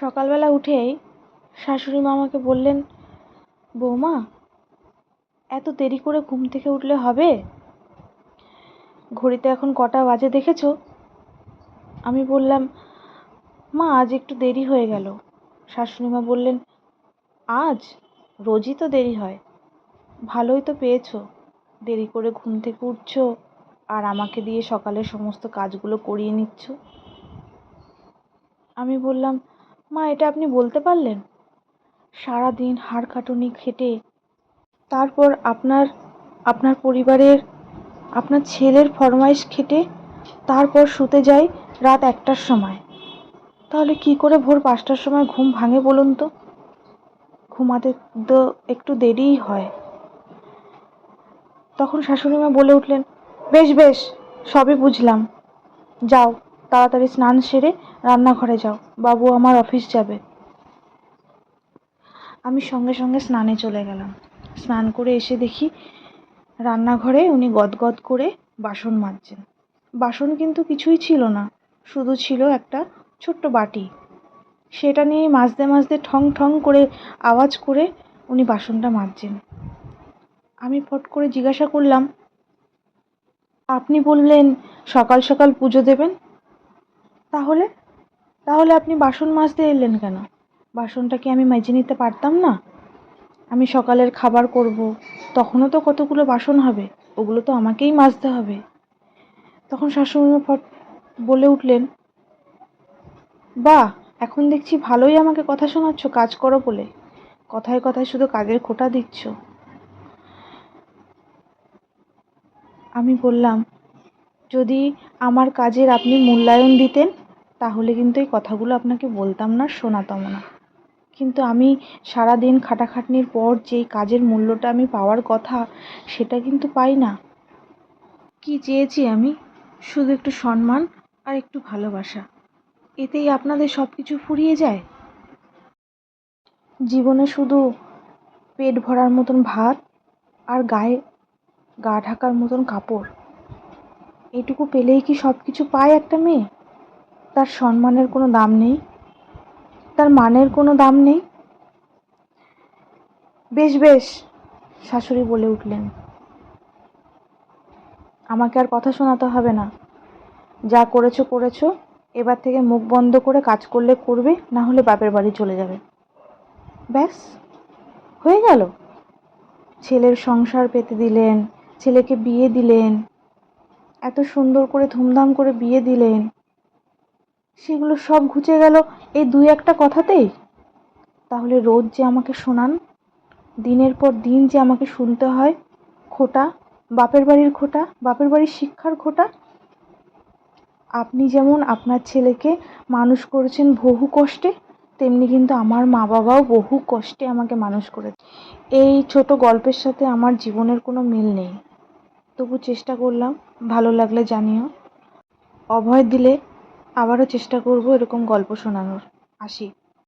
সকালবেলা উঠেই শাশুড়ি মা আমাকে বললেন, বৌমা, এত দেরি করে ঘুম থেকে উঠলে হবে? ঘড়িতে এখন কটা বাজে দেখেছ? আমি বললাম, মা, আজ একটু দেরি হয়ে গেল। শাশুড়ি মা বললেন, আজ? রোজই তো দেরি হয়। ভালোই তো পেয়েছ। দেরি করে ঘুম থেকে উঠছো আর আমাকে দিয়ে সকালের সমস্ত কাজগুলো করিয়ে নিচ্ছ? আমি বললাম মা, এটা আপনি বলতে পারলেন? সারাদিন হাড় খাটুনি খেটে, তারপর আপনার আপনার পরিবারের, আপনার ছেলের ফরমাইশ খেটে, তারপর শুতে যাই রাত একটার সময়। তাহলে কি করে ভোর পাঁচটার সময় ঘুম ভাঙে বলুন তো? ঘুমাতে তো একটু দেরিই হয়। তখন শাশুড়ি মা বলে উঠলেন, বেশ বেশ, সবই বুঝলাম। যাও, তাড়াতাড়ি স্নান সেরে রান্নাঘরে যাও। বাবু আমার অফিস যাবে। আমি সঙ্গে সঙ্গে স্নানে চলে গেলাম। স্নান করে এসে দেখি রান্নাঘরে উনি গদগদ করে বাসন মাজছেন। বাসন কিন্তু কিছুই ছিল না, শুধু ছিল একটা ছোট্ট বাটি। সেটা নিয়ে মাজতে মাজতে ঠং ঠং করে আওয়াজ করে উনি বাসনটা মাজছেন। আমি ফট করে জিজ্ঞাসা করলাম, আপনি বললেন সকাল সকাল পুজো দেবেন? তাহলে তাহলে আপনি বাসন মাজতে এলেন কেন? বাসনটা কি আমি মেজে নিতে পারতাম না? আমি সকালের খাবার করব, তখনও তো কতগুলো বাসন হবে, ওগুলো তো আমাকেই মাজতে হবে। তখন শাশুড়ি ফট বলে উঠলেন, বাহ, এখন দেখছি ভালোই আমাকে কথা শোনাচ্ছ, কাজ করো বলে। কথায় কথায় শুধু কাজের খোটা দিচ্ছ। আমি বললাম, যদি আমার কাজের আপনি মূল্যায়ন দিতেন তাহলে কিন্তু এই কথাগুলো আপনাকে বলতাম না, শোনাতাম না। কিন্তু আমি সারা দিন খাটাখাটনির পর যেই কাজের মূল্যটা আমি পাওয়ার কথা, সেটা কিন্তু পাই না। কি চেয়েছি আমি? শুধু একটু সম্মান আর একটু ভালোবাসা। এতেই আপনাদের সব কিছু ফুরিয়ে যায়? জীবনে শুধু পেট ভরার মতন ভাত আর গায়ে গা ঢাকার মতন কাপড়। এটুকু পেলেই কি সব কিছু পায় একটা মেয়ে? তার সম্মানের কোনো দাম নেই। তার মানের কোনো দাম নেই। বেশ বেশ, শাশুড়ি বলে উঠলেন। আমাকে আর কথা শোনাতে হবে না। যা করেছ করেছ। এবার থেকে মুখ বন্ধ করে কাজ করলে করবে, না হলে বাপের বাড়ি চলে যাবে। ব্যাস, হয়ে গেল। ছেলের সংসার পেতে দিলেন, ছেলেকে বিয়ে দিলেন, এত সুন্দর করে ধুমধাম করে বিয়ে দিলেন। সেগুলো সব ঘুচে গেল এই দুই একটা কথাতেই? তাহলে রোজ যে আমাকে শোনান, দিনের পর দিন যে আমাকে শুনতে হয়, খোটা, বাপের বাড়ির খোটা, বাপের বাড়ির শিক্ষার খোটা? আপনি যেমন আপনার ছেলেকে মানুষ করেছেন বহু কষ্টে, তেমনি কিন্তু আমার মা বাবাও বহু কষ্টে আমাকে মানুষ করেছে। এই ছোট গল্পের সাথে আমার জীবনের কোনো মিল নেই। তবু চেষ্টা করলাম, ভালো লাগলে জানিও। অভয় দিলে আবারও চেষ্টা করব এরকম গল্প শোনানোর। আসি।